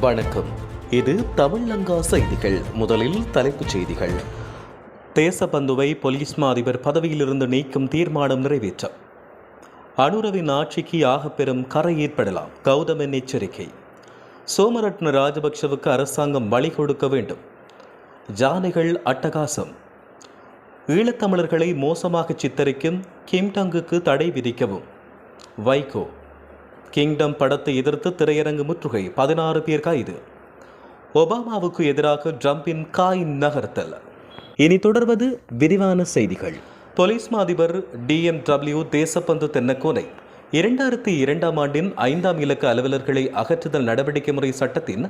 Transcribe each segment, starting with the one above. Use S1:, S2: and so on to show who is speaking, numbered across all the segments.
S1: வணக்கம். இது தமிழங்கா செய்திகள். முதலில் தலைப்புச் செய்திகள். தேசபந்துவை போலீஸ் மா அதிபர் பதவியிலிருந்து நீக்கும் தீர்மானம் நிறைவேற்றம். அனுரவின் ஆட்சிக்கு ஆகப்பெறும் கரை ஏற்படலாம். கௌதமன் எச்சரிக்கை. சோமரட்ன ராஜபக்ஷவுக்கு அரசாங்கம் வழி கொடுக்க வேண்டும். ஜானைகள் அட்டகாசம். ஈழத்தமிழர்களை மோசமாக சித்தரிக்கும் கிம்டங்குக்கு தடை விதிக்கவும். வைகோ. கிங்டம் படத்தை எதிர்த்து திரையரங்கு முற்றுகை பதினாறு பேர் கைது. ஒபாமாவுக்கு எதிராக ட்ரம்பின் காய் நகர்த்தல். இனி தொடர்வது விரிவான செய்திகள். போலீஸ் மா அதிபர் டிஎம்டபிள்யூ தேசப்பந்து தென்னக்கோனை இரண்டாயிரத்தி இரண்டாம் ஆண்டின் ஐந்தாம் இலக்க அலுவலர்களை அகற்றுதல் நடவடிக்கை முறை சட்டத்தின்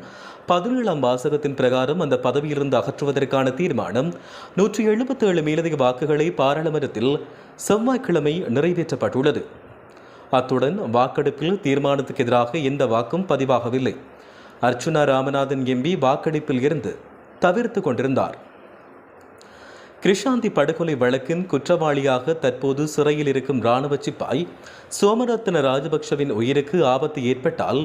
S1: பதினேழாம் வாசகத்தின் பிரகாரம் அந்த பதவியிலிருந்து அகற்றுவதற்கான தீர்மானம் நூற்றி எழுபத்தி ஏழு மேலதிக வாக்குகளை பாராளுமன்றத்தில் செவ்வாய்க்கிழமை நிறைவேற்றப்பட்டுள்ளது. அத்துடன் வாக்கெடுப்பில் தீர்மானத்துக்கு எதிராக எந்த வாக்கும் பதிவாகவில்லை. அர்ச்சுனா ராமநாதன் எம்பி வாக்கெடுப்பில் இருந்து தவிர்த்து கொண்டிருந்தார். கிருஷாந்தி படுகொலை வழக்கின் குற்றவாளியாக தற்போது சிறையில் இருக்கும் இராணுவ சிப்பாய் சோமரத்ன ராஜபக்ஷவின் உயிருக்கு ஆபத்து ஏற்பட்டால்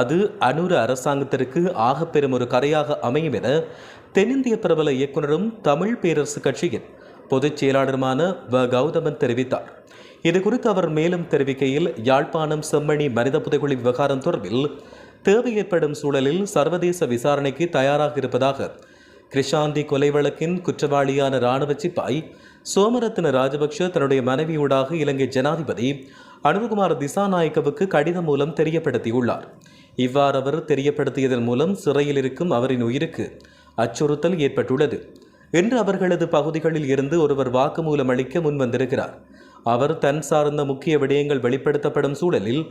S1: அது அனுர அரசாங்கத்திற்கு ஆகப்பெறும் ஒரு கரையாக அமையும் என தென்னிந்திய பிரபல இயக்குனரும் தமிழ் பேரரசு கட்சியின் பொதுச் செயலாளருமான வ. கௌதமன் தெரிவித்தார். இது குறித்து அவர் மேலும் தெரிவிக்கையில் யாழ்ப்பாணம் செம்மணி மனித புதைகுழி விவகாரம் தொடர்பில் தேவை ஏற்படும் சூழலில் சர்வதேச விசாரணைக்கு தயாராக இருப்பதாக கிருஷாந்தி கொலை வழக்கின் குற்றவாளியான இராணுவ சிப்பாய் சோமரத்ன ராஜபக்ஷ தன்னுடைய மனைவியூடாக இலங்கை ஜனாதிபதி அனுகுமார் திசாநாயக்கவுக்கு கடிதம் மூலம் தெரியப்படுத்தியுள்ளார். இவ்வாறு அவர் தெரியப்படுத்தியதன் மூலம் சிறையில் இருக்கும் அவரின் உயிருக்கு அச்சுறுத்தல் ஏற்பட்டுள்ளது. இன்று அவர்களது பகுதிகளில் இருந்து ஒருவர் வாக்குமூலம் அளிக்க முன்வந்திருக்கிறார். அவர் தன் சார்ந்த முக்கிய விடயங்கள் வெளிப்படுத்தப்படும் சூழலில்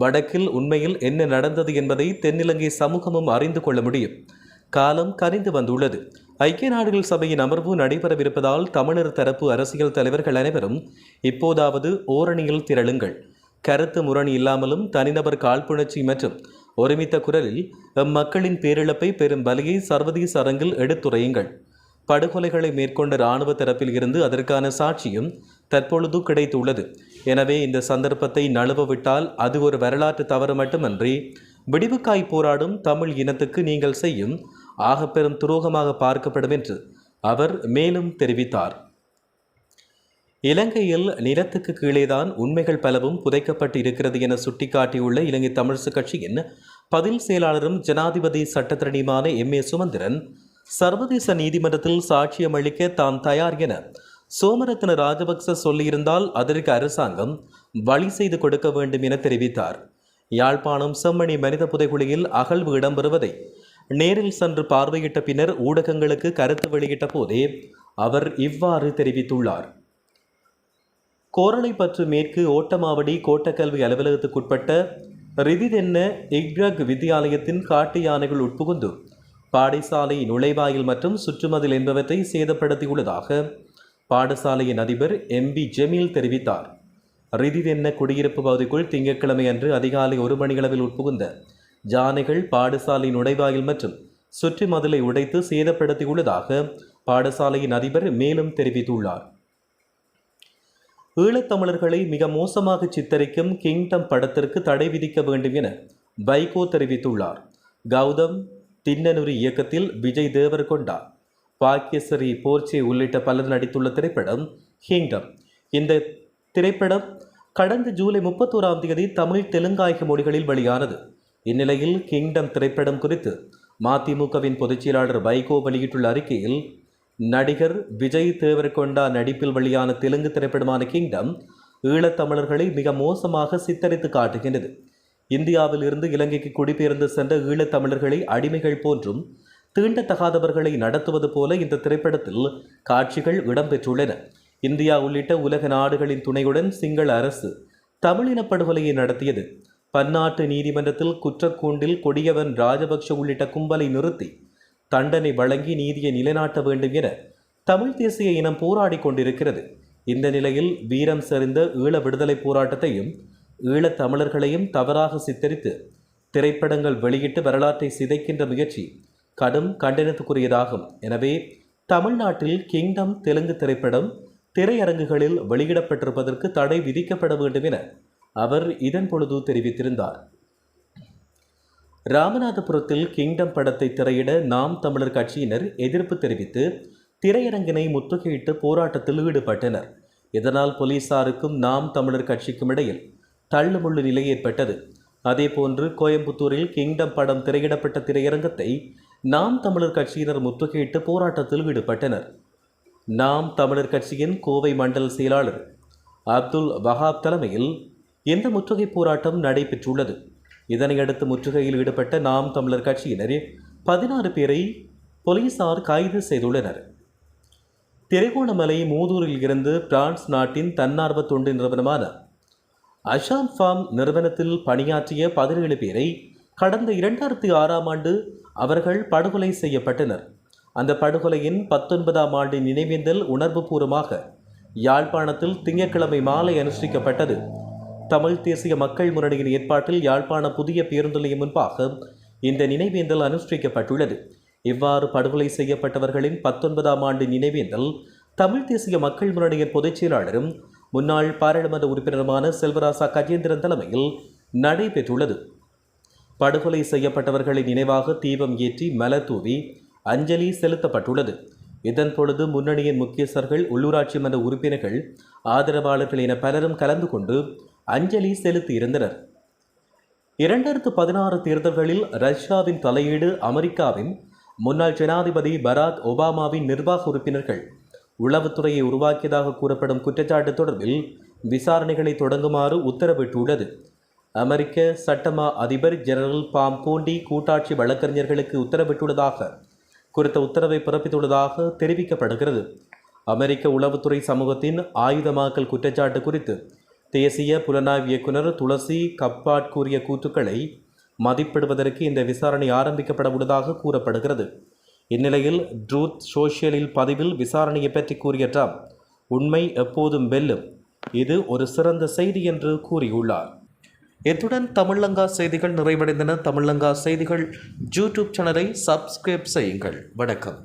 S1: வடக்கில் உண்மையில் என்ன நடந்தது என்பதை தென்னிலங்கை சமூகமும் அறிந்து கொள்ள முடியும். காலம் கனிந்து வந்துள்ளது. ஐக்கிய நாடுகள் சபையின் அமர்வு நடைபெறவிருப்பதால் தமிழர் தரப்பு அரசியல் தலைவர்கள் அனைவரும் இப்போதாவது ஓரணியில் திரளுங்கள். கருத்து முரணி இல்லாமலும் தனிநபர் காழ்ப்புணர்ச்சி மற்றும் ஒருமித்த குரலில் எம்மக்களின் பேரிழப்பை பெரும் பலியை சர்வதேச அரங்கில் எடுத்துரையுங்கள். படுகொலைகளை மேற்கொண்ட இராணுவ தரப்பில் இருந்து அதற்கான சாட்சியும் தற்பொழுது கிடைத்துள்ளது. எனவே இந்த சந்தர்ப்பத்தை நழுவவிட்டால் அது ஒரு வரலாற்று தவறு மட்டுமன்றி விடிவுக்காய் போராடும் தமிழ் இனத்துக்கு நீங்கள் செய்யும் ஆகப்பெரும் துரோகமாக பார்க்கப்படும் என்று அவர் மேலும் தெரிவித்தார். இலங்கையில் நிலத்துக்கு கீழேதான் உண்மைகள் பலவும் புதைக்கப்பட்டு இருக்கிறது என சுட்டிக்காட்டியுள்ள இலங்கை தமிழரசு கட்சியின் பதில் செயலாளரும் ஜனாதிபதி சட்டத்திரணியுமான எம் ஏ சுமந்திரன் சர்வதேச நீதிமன்றத்தில் சாட்சியம் அளிக்க தாம் தயார் என சோமரத்ன ராஜபக்ச சொல்லியிருந்தால் அதற்கு அரசாங்கம் வழி செய்து கொடுக்க வேண்டும் என தெரிவித்தார். யாழ்ப்பாணம் செம்மணி மனித புதைகுழியில் அகழ்வு இடம்பெறுவதை நேரில் சென்று பார்வையிட்ட பின்னர் ஊடகங்களுக்கு கருத்து வெளியிட்ட போதே அவர் இவ்வாறு தெரிவித்துள்ளார். கோரளைப்பற்று மேற்கு ஓட்டமாவடி கோட்டக்கல்வி அலுவலகத்துக்குட்பட்ட ரிதிதென்ன இக்ரக் வித்தியாலயத்தின் காட்டு யானைகள் உட்புகுந்து பாடசாலை நுழைவாயில் மற்றும் சுற்றுமதில் என்பவற்றை சேதப்படுத்தியுள்ளதாக பாடசாலையின் அதிபர் எம் பி ஜெமீல் தெரிவித்தார். ரிதிதென்ன குடியிருப்பு பகுதிக்குள் திங்கட்கிழமை அன்று அதிகாலை ஒரு மணியளவில் உட்புகுந்த ஜானைகள் பாடசாலை நுழைவாயில் மற்றும் சுற்றி மதிலை உடைத்து சேதப்படுத்தியுள்ளதாக பாடசாலையின் அதிபர் மேலும் தெரிவித்துள்ளார். ஈழத்தமிழர்களை மிக மோசமாக சித்தரிக்கும் கிங்டம் படத்திற்கு தடை விதிக்க வேண்டும் என வைகோ தெரிவித்துள்ளார். கௌதம் தின்னனுரி இயக்கத்தில் விஜய் தேவர்கொண்டா பாக்கியஸ்வரி போர்ச்சே உள்ளிட்ட பலர் நடித்துள்ள திரைப்படம் கிங்டம் இந்த திரைப்படம் கடந்த ஜூலை முப்பத்தோராம் தேதி தமிழ் தெலுங்காய்க்கு மொழிகளில் வெளியானது. இந்நிலையில் கிங்டம் திரைப்படம் குறித்து மதிமுகவின் பொதுச்செயலாளர் வைகோ வெளியிட்டுள்ள அறிக்கையில் நடிகர் விஜய் தேவர்கொண்டா நடிப்பில் வெளியான தெலுங்கு திரைப்படமான கிங்டம் ஈழத்தமிழர்களை மிக மோசமாக சித்தரித்து காட்டுகின்றது. இந்தியாவில் இருந்து இலங்கைக்கு குடிபெயர்ந்து சென்ற ஈழத்தமிழர்களை அடிமைகள் போன்றும் தீண்டத்தகாதவர்களை நடத்துவது போல இந்த திரைப்படத்தில் காட்சிகள் இடம்பெற்றுள்ளன. இந்தியா உள்ளிட்ட உலக நாடுகளின் துணையுடன் சிங்கள அரசு தமிழின படுகொலையை நடத்தியது. பன்னாட்டு நீதிமன்றத்தில் குற்றக்கூண்டில் கொடியவன் ராஜபக்ஷ உள்ளிட்ட கும்பலை நிறுத்தி தண்டனை வழங்கி நீதியை நிலைநாட்ட வேண்டும் என தமிழ் தேசிய இனம் போராடி கொண்டிருக்கிறது. இந்த நிலையில் வீரம் செறிந்த ஈழ விடுதலை போராட்டத்தையும் ஈழத்தமிழர்களையும் தவறாக சித்தரித்து திரைப்படங்கள் வெளியிட்டு வரலாற்றை சிதைக்கின்ற முயற்சி கடும் கண்டனத்துக்குரியதாகும். எனவே தமிழ்நாட்டில் கிங்டம் தெலுங்கு திரைப்படம் திரையரங்குகளில் வெளியிடப்பட்டிருப்பதற்கு தடை விதிக்கப்பட வேண்டும் என அவர் இதன் பொழுது தெரிவித்திருந்தார். ராமநாதபுரத்தில் கிங்டம் படத்தை திரையிட நாம் தமிழர் கட்சியினர் எதிர்ப்பு தெரிவித்து திரையரங்கினை முற்றுகையிட்டு போராட்டத்தில் ஈடுபட்டனர். இதனால் போலீசாருக்கும் நாம் தமிழர் கட்சிக்கும் இடையில் தள்ளுமுள்ளு நிலை ஏற்பட்டது. அதேபோன்று கோயம்புத்தூரில் கிங்டம் படம் திரையிடப்பட்ட திரையரங்கத்தை நாம் தமிழர் கட்சியினர் முற்றுகையிட்டு போராட்டத்தில் ஈடுபட்டனர் நாம் தமிழர் கட்சியின் கோவை மண்டல செயலாளர் அப்துல் வஹாப் தலைமையில் இந்த முற்றுகை போராட்டம் நடைபெற்றுள்ளது. இதனையடுத்து முற்றுகையில் ஈடுபட்ட நாம் தமிழர் கட்சியினர் பதினாறு பேரை போலீசார் கைது செய்துள்ளனர். திருகோணமலை மூதூரில் இருந்து பிரான்ஸ் நாட்டின் தன்னார்வ தொண்டு நிறுவனமான அஷாம் ஃபார்ம் நிறுவனத்தில் பணியாற்றிய பதினேழு பேரை கடந்த இரண்டாயிரத்தி ஆறாம் ஆண்டு அவர்கள் படுகொலை செய்யப்பட்டனர். அந்த படுகொலையின் பத்தொன்பதாம் ஆண்டு நினைவேந்தல் உணர்வுபூர்வமாக யாழ்ப்பாணத்தில் திங்கட்கிழமை மாலை அனுஷ்டிக்கப்பட்டது. தமிழ் தேசிய மக்கள் முன்னணியின் ஏற்பாட்டில் யாழ்ப்பாண புதிய பேருந்து நிலையம் முன்பாக இந்த நினைவேந்தல் அனுஷ்டிக்கப்பட்டுள்ளது. இவ்வாறு படுகொலை செய்யப்பட்டவர்களின் பத்தொன்பதாம் ஆண்டு நினைவேந்தல் தமிழ் தேசிய மக்கள் முன்னணியின் பொதுச் செயலாளரும் முன்னாள் பாராளுமன்ற உறுப்பினருமான செல்வராசா கஜேந்திரன் தலைமையில் நடைபெற்றுள்ளது. படுகொலை செய்யப்பட்டவர்களின் நினைவாக தீபம் ஏற்றி மலர் தூவி அஞ்சலி செலுத்தப்பட்டுள்ளது. இதன் பொழுது முன்னணியின் முக்கியஸ்தர்கள் உள்ளூராட்சி மன்ற உறுப்பினர்கள் ஆதரவாளர்கள் என பலரும் கலந்து கொண்டு அஞ்சலி செலுத்தியிருந்தனர் இரண்டாயிரத்து பதினாறு தேர்தல்களில் ரஷ்யாவின் தலையீடு அமெரிக்காவின் முன்னாள் ஜனாதிபதி பராக் ஒபாமாவின் நிர்வாக உறுப்பினர்கள் உளவுத்துறையை உருவாக்கியதாக கூறப்படும் குற்றச்சாட்டு தொடர்பில் விசாரணைகளை தொடங்குமாறு உத்தரவிட்டுள்ளது. அமெரிக்க சட்டமா அதிபர் ஜெனரல் பாம் போண்டி கூட்டாட்சி வழக்கறிஞர்களுக்கு உத்தரவிட்டுள்ளதாக குறித்த உத்தரவை பிறப்பித்துள்ளதாக தெரிவிக்கப்படுகிறது. அமெரிக்க உளவுத்துறை சமூகத்தின் ஆயுதமாக்கல் குற்றச்சாட்டு குறித்து தேசிய புலனாய்வு இயக்குனர் துளசி கப்பாட் கூறிய கூற்றுக்களை மதிப்பிடுவதற்கு இந்த விசாரணை ஆரம்பிக்கப்பட உள்ளதாக கூறப்படுகிறது. இந்நிலையில் ட்ரூத் சோஷியலில் பதிவில் விசாரணையை பற்றி கூறிய ட்ரம்ப் உண்மை எப்போதும் வெல்லும் இது ஒரு சிறந்த செய்தி என்று கூறியுள்ளார். இத்துடன் தமிழங்கா செய்திகள் நிறைவடைந்தன. தமிழங்கா செய்திகள் யூடியூப் சேனலை சப்ஸ்கிரைப் செய்யுங்கள். வணக்கம்.